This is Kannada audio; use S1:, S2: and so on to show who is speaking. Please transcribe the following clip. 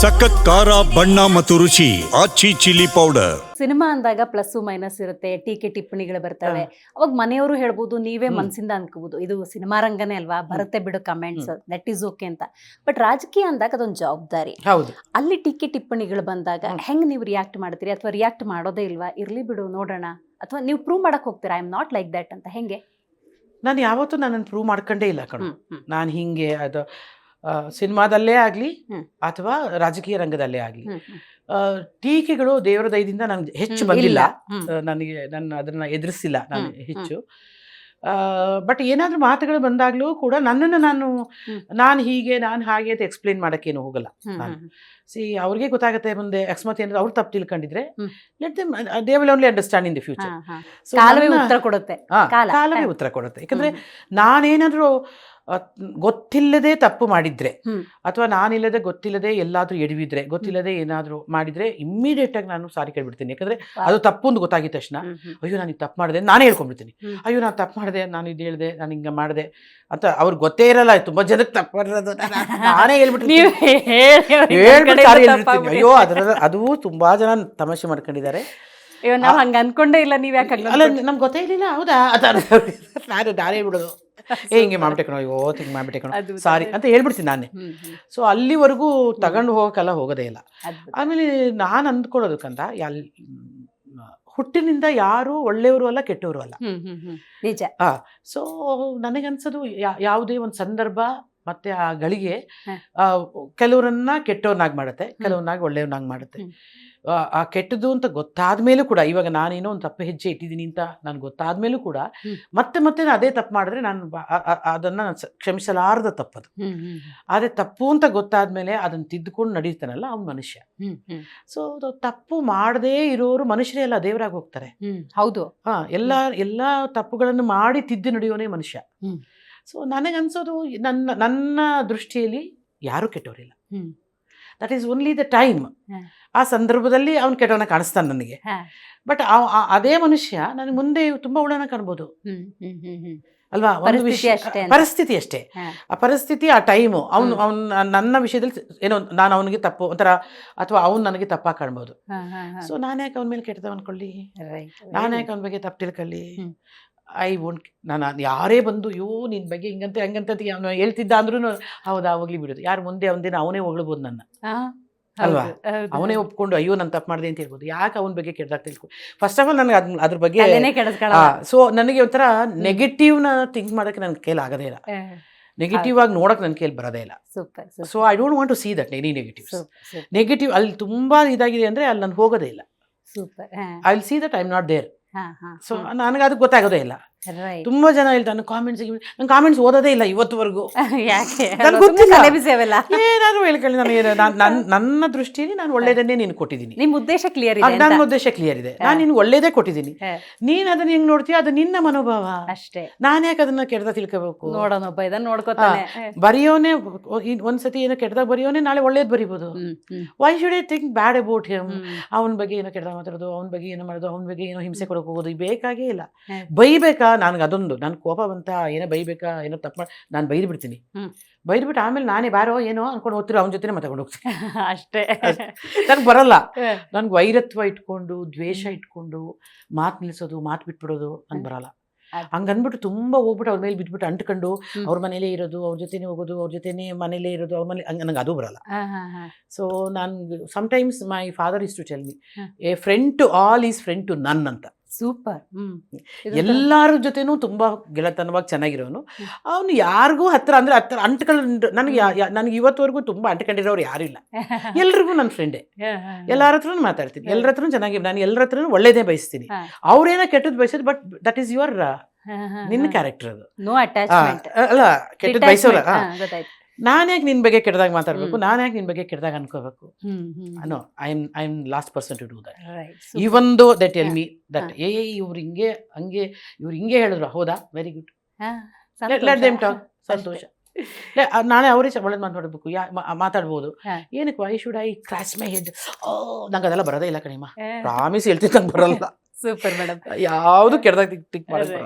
S1: ಸಖತ್ ಖಾರ ಬಣ್ಣ ಮತ್ತು ರುಚಿ ಆಚಿ ಚಿಲ್ಲಿ ಪೌಡರ್.
S2: ಸಿನಿಮಾ ಅಂದಾಗ ಪ್ಲಸ್ ಮೈನಸ್ ಇರುತ್ತೆ ಟೀಕೆ ಟಿಪ್ಪಣಿಗಳು ಬರ್ತವೆ. ಅವಾಗ ಮನೆಯವರು ಹೇಳ್ಬೋದು ನೀವೇ
S3: ಮನಸ್ಸಿಂದ
S2: ಮನ್ಸಿಂದ ಅನ್ಕೋಬಹುದು ಇದು ಸಿನಿಮಾ ರಂಗನೇ ಅಲ್ವಾ ಬರುತ್ತೆ ಬಿಡು ಕಮೆಂಟ್ಸ್ ದಟ್ ಈಸ್ ಓಕೆ ಅಂತ. ಬಟ್ ರಾಜಕೀಯ ಅಂದಾಗ ಅದೊಂದು ಜವಾಬ್ದಾರಿ.
S3: ಹೌದು.
S2: ಅಲ್ಲಿ ಟೀಕೆ ಟಿಪ್ಪಣಿಗಳು ಬಂದಾಗ. ಹೆಂಗ್ ನೀವು ರಿಯಾಕ್ಟ್ ಮಾಡ್ತೀರಿ ಅಥವಾ ರಿಯಾಕ್ಟ್ ಮಾಡೋದೇ ಇಲ್ವಾ? ಇರ್ಲಿ ಬಿಡು ನೋಡೋಣ. ಅಥವಾ ನೀವು ಪ್ರೂವ್ ಮಾಡಕ್ ಹೋಗ್ತೀರಾ? I am not like that ಅಂತ ಹೆಂಗೆ?
S3: ನಾನು ಯಾವತ್ತೂ ನನ್ನನ್ನು ಪ್ರೂವ್ ಮಾಡ್ಕೊಂಡೇ ಇಲ್ಲ ಕಣು. ನಾನು ಹಿಂಗೆ ಅದು ಸಿನಿಮಾದಲ್ಲೇ ಆಗಲಿ. ಅಥವಾ ರಾಜಕೀಯ ರಂಗದಲ್ಲೇ ಆಗಲಿ. ಟೀಕೆಗಳು ದೇವರ ದಯದಿಂದ ನನಗೆ ಹೆಚ್ಚು ಬಂದಿಲ್ಲ. ನನಗೆ ನನ್ನ ಅದನ್ನ ಎದುರಿಸಿಲ್ಲ ನಾನು ಹೆಚ್ಚು ಬಟ್ ಏನಾದರೂ ಮಾತುಗಳು ಬಂದಾಗಲೂ ಕೂಡ ನನ್ನನ್ನು ನಾನು. ನಾನು ಹೀಗೆ ನಾನು ಹಾಗೆ ಅಂತ ಎಕ್ಸ್ಪ್ಲೇನ್ ಮಾಡೋಕ್ಕೇನು ಹೋಗಲ್ಲ ನಾನು. ಸಿ ಅವ್ರಿಗೆ ಗೊತ್ತಾಗುತ್ತೆ ಮುಂದೆ ಅಕಸ್ಮಾತ್ ಏನಾದ್ರು ಅವ್ರು ತಪ್ಪು ತಿಳ್ಕೊಂಡಿದ್ರೆ. Let them they will only understand in the future.
S2: ಕಾಲವೇ ಉತ್ತರ ಕೊಡುತ್ತೆ
S3: ಯಾಕಂದ್ರೆ ನಾನೇನಾದರೂ ಗೊತ್ತಿಲ್ಲದೆ ತಪ್ಪು ಮಾಡಿದ್ರೆ ಅಥವಾ ನಾನಿಲ್ಲದೆ ಗೊತ್ತಿಲ್ಲದೆ ಎಲ್ಲಾದ್ರೂ ಎಡವಿದ್ರೆ ಗೊತ್ತಿಲ್ಲದೆ ಏನಾದರೂ ಮಾಡಿದ್ರೆ ಇಮ್ಮಿಡಿಯೇಟ್ ಆಗಿ ನಾನು ಸಾರಿ ಕೇಳ್ಬಿಡ್ತೀನಿ. ಯಾಕಂದ್ರೆ ಅದು ತಪ್ಪು ಅಂತ ಗೊತ್ತಾಗಿದ ತಕ್ಷಣ. ಅಯ್ಯೋ ನಾನು ಇದು ತಪ್ಪು ಮಾಡಿದೆ ನಾನೇ ಹೇಳ್ಕೊಂಡ್ಬಿಡ್ತೀನಿ. ಅಯ್ಯೋ ನಾನು ತಪ್ಪು ಮಾಡಿದೆ ನಾನು ಇದು ಹೇಳಿದೆ ನಾನು ಹಿಂಗೆ ಮಾಡಿದೆ ಅಂತ ಅವ್ರಿಗೆ ಗೊತ್ತೇ ಇರಲ್ಲ ತುಂಬಾ ಜನಕ್ಕೆ ತಪ್ಪು ಮಾಡಿರೋದು. ನಾನು- ಹೇಳ್ಬಿಟ್ಟು ಅಯ್ಯೋ ಅದರ ಅದು ತುಂಬಾ ಜನ ತಮಾಷೆ ಮಾಡ್ಕೊಂಡಿದ್ದಾರೆ.
S2: ಅಯ್ಯೋ ನಾವು ಹಂಗ ಅನ್ಕೊಂಡೇ ಇಲ್ಲ ನೀವು ಯಾಕೆ
S3: ಅಲ್ಲ ನಮ್ಗೆ ಗೊತ್ತೇ ಇರಲಿಲ್ಲ ಹೌದಾ? ನಾನು ನಾನೇ ಬಿಡೋದು ಏ ಹಿಂಗೆ ಮಾಡ್ಬಿಟ್ಟೆ ಅಯ್ಯೋ ಹಿಂಗೆ ಮಾಡ್ಬಿಟ್ಟೆ ಕಣೋ. ಸಾರಿ ಅಂತ ಹೇಳ್ಬಿಡ್ತೀನಿ ನಾನೇ. ಸೊ ಅಲ್ಲಿವರೆಗೂ ತಗೊಂಡು ಹೋಗೋಕ್ಕೆಲ್ಲ ಹೋಗೋದೇ ಇಲ್ಲ. ಆಮೇಲೆ ನಾನು ಅಂದ್ಕೊಳ್ಳೋದಕ್ಕಂತ ಎಲ್ ಹುಟ್ಟಿನಿಂದ ಯಾರು ಒಳ್ಳೆಯವರು ಅಲ್ಲ ಕೆಟ್ಟವರು ಅಲ್ಲ.
S2: ನಿಜ.
S3: ಸೊ ನನಗನ್ಸೋದು ಯಾವುದೇ ಒಂದು ಸಂದರ್ಭ ಮತ್ತೆ ಆ ಗಳಿಗೆ ಕೆಲವರನ್ನ ಕೆಟ್ಟವ್ರನ್ನಾಗಿ ಮಾಡುತ್ತೆ ಕೆಲವ್ರನ್ನಾಗಿ ಒಳ್ಳೆಯವ್ರನ್ನಾಗಿ ಮಾಡುತ್ತೆ. ಆ, ಕೆಟ್ಟದ್ದು ಅಂತ ಗೊತ್ತಾದ ಮೇಲೂ ಕೂಡ ಇವಾಗ ನಾನೇನೋ ಒಂದು ತಪ್ಪು ಹೆಜ್ಜೆ ಇಟ್ಟಿದ್ದೀನಿ ಅಂತ ನಾನು ಗೊತ್ತಾದ ಮೇಲೂ ಕೂಡ ಮತ್ತೆ ಮತ್ತೆ ಅದೇ ತಪ್ಪು ಮಾಡಿದ್ರೆ ನಾನು ಅದನ್ನ ಕ್ಷಮಿಸಲಾರದ ತಪ್ಪದು. ಆದರೆ ತಪ್ಪು ಅಂತ ಗೊತ್ತಾದ್ಮೇಲೆ ಅದನ್ನು ತಿದ್ದುಕೊಂಡು ನಡೀತಾನಲ್ಲ ಅವ್ನು ಮನುಷ್ಯ. ಸೊ ತಪ್ಪು ಮಾಡದೇ ಇರೋರು ಮನುಷ್ಯರೇ ಎಲ್ಲ ದೇವರಾಗಿ ಹೋಗ್ತಾರೆ.
S2: ಹೌದು.
S3: ಹಾ ಎಲ್ಲ ಎಲ್ಲ ತಪ್ಪುಗಳನ್ನು ಮಾಡಿ ತಿದ್ದು ನಡೆಯೋನೇ ಮನುಷ್ಯ. ಸೊ ನನಗನ್ಸೋದು ನನ್ನ ನನ್ನ ದೃಷ್ಟಿಯಲ್ಲಿ ಯಾರೂ ಕೆಟ್ಟವರಿಲ್ಲ. That is only the time. ಆ ಸಂದರ್ಭದಲ್ಲಿ ಅವನ ಕೆಟ್ಟವನ ಕಾಣಿಸ್ತಾನೆ ನನಗೆ. ಬಟ್ ಅದೇ ಮನುಷ್ಯ ನನಗೆ ಮುಂದೆ ತುಂಬಾ ಒಳ್ಳೆನ ಕಾಣ್ಬೋದು. ಅಲ್ವಾ ಒಂದು ವಿಷಯ. ಪರಿಸ್ಥಿತಿ ಅಷ್ಟೇ. ಆ ಪರಿಸ್ಥಿತಿ ಆ ಟೈಮು ಅವನು. ಅವ್ನು ನನ್ನ ವಿಷಯದಲ್ಲಿ ಏನೋ ನಾನು ಅವನಿಗೆ ತಪ್ಪು ಒಂಥರ ಅಥವಾ ಅವ್ನು ನನಗೆ ತಪ್ಪಾಗಿ ಕಾಣ್ಬೋದು. ಸೊ ನಾನು ಯಾಕೆ ಅವನ ಮೇಲೆ ಕೆಟ್ಟದ ಅನ್ಕೊಳ್ಳಿ. ನಾನು ಯಾಕೆ ಅವನ ಬಗ್ಗೆ ತಪ್ಪು ತಿಳ್ಕೊಳ್ಳಿ. ಐ ವೋಂಟ್ ನಾನು ಅದ್ ಯಾರೇ ಬಂದು ಅಯ್ಯೋ ನಿನ್ನ ಬಗ್ಗೆ ಹಿಂಗಂತೆ ಹಂಗಂತ ಅವನು ಹೇಳ್ತಿದ್ದ ಅಂದ್ರೂ ಹೌದಾ ಹೋಗ್ಲಿ ಬಿಡೋದು. ಯಾರು ಮುಂದೆ ಒಂದಿನ ಅವನೇ ಹೊಗಳ್ಬೋದು ನನ್ನ. ಅಲ್ವಾ? ಅವನೇ ಒಪ್ಕೊಂಡು ಅಯ್ಯೋ ನಾನು ತಪ್ಪು ಮಾಡಿದೆ ಅಂತ ಹೇಳ್ಬೋದು. ಯಾಕೆ ಅವನ ಬಗ್ಗೆ ಕೆಡ್ದಾಗ ತಿಳ್ಕೊ? ಫಸ್ಟ್ ಆಫ್ ಆಲ್ ನನಗೆ ಅದ್ ಅದ್ರ ಬಗ್ಗೆ. ಸೊ ನನಗೆ ಒಂಥರ ನೆಗೆಟಿವ್ನ ಥಿಂಕ್ ಮಾಡೋಕ್ಕೆ ನನ್ನ ಕೈಲಿ ಆಗೋದೇ ಇಲ್ಲ. ನೆಗೆಟಿವ್ ಆಗಿ ನೋಡೋಕೆ ನನ್ನ ಕೈಲಿ ಬರೋದೇ ಇಲ್ಲ. So I don't want to see that any negatives negative ಅಲ್ಲಿ ತುಂಬಾ ಇದಾಗಿದೆ ಅಂದರೆ ಅಲ್ಲಿ ನಾನು ಹೋಗೋದೇ ಇಲ್ಲ.
S2: Super
S3: I will see that I am not there so
S2: ಹ.
S3: ನನಗೆ ಅದು ಗೊತ್ತಾಗೋದೇ ಇಲ್ಲ. ತುಂಬಾ ಜನ ಹೇಳ್ತಾರೆ ಕಾಮೆಂಟ್ಸ್ ನಾನು ಕಾಮೆಂಟ್ಸ್ ಓದೋದೇ ಇಲ್ಲ ಇವತ್ತುವರೆಗೂ. ನನ್ಗ್ ಏನಾದ್ರು ಹೇಳ್ಕೊಳ್ಳಿ ನಾನು ಏನು ನಾನ್- ನನ್ನ ದೃಷ್ಟಿಯಲ್ಲಿ ನಾನು ಒಳ್ಳೇದನ್ನೇ ನೀನು ಕೊಟ್ಟಿದ್ದೀನಿ.
S2: ನಿಮ್ ಉದ್ದೇಶ ಕ್ಲಿಯರ್ ಇದೆ
S3: ನನ್ನ. ಉದ್ದೇಶ ಕ್ಲಿಯರ್ ಇದೆ. ನಾನು ನಿನ್ಗೆ ಒಳ್ಳೇದೇ ಕೊಟ್ಟಿದ್ದೀನಿ. ನೀನ್ ಅದನ್ನ ಹೆಂಗ್ ನೋಡ್ತೀಯ? ಅದು ನಿನ್ನ ಮನೋಭಾವ.
S2: ಅಷ್ಟೇ.
S3: ನಾನು ಯಾಕೆ ಅದನ್ನ ಕೆಡ್ದ ತಿಳ್ಕೋಬೇಕು?
S2: ನೋಡೋಣ ಒಬ್ಬ ಇದನ್ನ ನೋಡ್ಕೋತಾನೆ.
S3: ಬರೆಯೋನೆ ಒಂದ್ಸತಿ ಏನೋ ಕೆಟ್ಟದಾಗ ಬರೆಯೋನೆ ನಾಳೆ ಒಳ್ಳೇದು ಬರಿಬೋದು. Why should I think bad about him. ಅವನ ಬಗ್ಗೆ ಏನೋ ಕೆಟ್ಟದಾಗ ಮಾತಾಡೋದು ಅವನ ಬಗ್ಗೆ ಏನೋ ಮಾಡೋದು ಅವನ ಬಗ್ಗೆ ಏನೋ ಹಿಂಸೆ ಕೊಡೋಕೆ ಹೋಗೋದು ಬೇಕಾಗೇ ಇಲ್ಲ. ಬೈಬೇಕಾ? ನನಗೆ ಅದೊಂದು. ನನ್ನ ಕೋಪ ಬಂತ ಏನೋ ಬೈಬೇಕಾ ಏನೋ ತಪ್ಪು ಮಾಡಿ ನಾನು ಬೈದು ಬಿಡ್ತೀನಿ. ಬೈದ್ಬಿಟ್ಟು ಆಮೇಲೆ ನಾನೇ ಬಾರೋ ಏನೋ ಅನ್ಕೊಂಡು ಹೋಗ್ತಿರೋ ಅವನ ಜೊತೆನೇ ಮಾತಾಕೊಂಡು ಹೋಗ್ತೀನಿ.
S2: ಅಷ್ಟೇ.
S3: ನನಗೆ ಬರಲ್ಲ. ನನಗೆ ವೈರತ್ವ ಇಟ್ಕೊಂಡು ದ್ವೇಷ ಇಟ್ಕೊಂಡು ಮಾತು ನಿಲ್ಲಿಸೋದು ಮಾತು ಬಿಟ್ಬಿಡೋದು ನನ್ಗೆ ಬರಲ್ಲ. ಹಂಗನ್ಬಿಟ್ಟು ತುಂಬ ಹೋಗ್ಬಿಟ್ಟು ಅವ್ರ ಮೇಲೆ ಬಿದ್ಬಿಟ್ಟು ಅಂಟ್ಕೊಂಡು. ಅವ್ರ ಮನೇಲೇ ಇರೋದು ಅವ್ರ ಜೊತೆನೇ ಹೋಗೋದು ಅವ್ರ ಜೊತೆನೇ ಮನೇಲೇ ಇರೋದು ಅವ್ರ ಮನೆ ನನಗೆ ಅದು ಬರಲ್ಲ. ಸೊ ನಾನು sometimes my father is to tell me a friend to all is friend to none ಅಂತ.
S2: ಸೂಪರ್.
S3: ಎಲ್ಲಾರ ಜೊತೆನೂ ತುಂಬಾ ಗೆಳತನವಾಗಿ ಚೆನ್ನಾಗಿರೋನು. ಅವನು ಯಾರಿಗೂ ಹತ್ರ ಅಂದ್ರೆ ಹತ್ರ ಅಂಟ್ಕೊಂಡು ನನಗೆ ನನಗೆ ಇವತ್ತುವರೆಗೂ ತುಂಬಾ ಅಂಟ್ಕೊಂಡಿರೋರು ಯಾರು ಇಲ್ಲ. ಎಲ್ರಿಗೂ ನನ್ನ ಫ್ರೆಂಡೇ. ಎಲ್ಲರ ಹತ್ರನೂ ಮಾತಾಡ್ತೀನಿ. ಎಲ್ಲರ ಹತ್ರನೂ ಚೆನ್ನಾಗಿ ನಾನು ಎಲ್ಲರ ಹತ್ರನೂ ಒಳ್ಳೇದೇ ಬಯಸ್ತೀನಿ. ಅವ್ರೇನೋ ಕೆಟ್ಟದ್ದು ಬಯಸೋದು ಬಟ್ ದಟ್ ಈಸ್ ಯುವರ್ ನಿನ್ನ. ಕ್ಯಾರೆಕ್ಟರ್ ಅದು. ಅಲ್ಲ ಕೆಟ್ಟದ್ದು ಬಯಸೋಲ್ಲ
S2: ಗೊತ್ತಾಯ್ತು.
S3: ನಾನು ಯಾಕೆ ನಿನ್ನ ಬಗ್ಗೆ ಕೆಟ್ಟದಾಗ ಮಾತಾಡಬೇಕು. ನಾನು ಯಾಕೆ ನಿನ್ನ ಬಗ್ಗೆ ಕೆಟ್ಟದಾಗ ಅನ್ಕೋಬೇಕು?
S2: Hmm hmm
S3: no I am I am last person to do that even though that L. Me that ಏ ಇವ್ರು ಹಿಂಗೆ ಹಂಗೆ ಇವ್ರು ಹಿಂಗೆ ಹೇಳಿದ್ರು. ಹೌದಾ? ವೆರಿ ಗುಡ್ ಲೆಟ್
S2: ಸಂತೋಷ.
S3: ದೇಮ್ ಟಾಕ್ ಸಂತೋಷ. ನಾನೇ ನಾಳೆ ಅವರೇ ಒಳ್ಳೇದು ಮಾತಾಡಬೇಕು. ಯಾ ಮಾತಾಡ್ಬೋದು. ಏನಕ್ಕೆ I should I cross my head ಓ ನಂಗೆ ಅದೆಲ್ಲ ಬರೋದೇ ಇಲ್ಲ
S2: ಕಣಿಮ್ಮ
S3: ಪ್ರಾಮಿಸ್ ಹೇಳ್ತೀನಿ ನಂಗೆ ಬರಲ್ಲ.
S2: ಸೂಪರ್ ಮೇಡಮ್
S3: ಯಾವುದು ಕೆಡ್ದಾಗ ಟಿಕ್ ಟಿಕ್ ಮಾಡೋದು.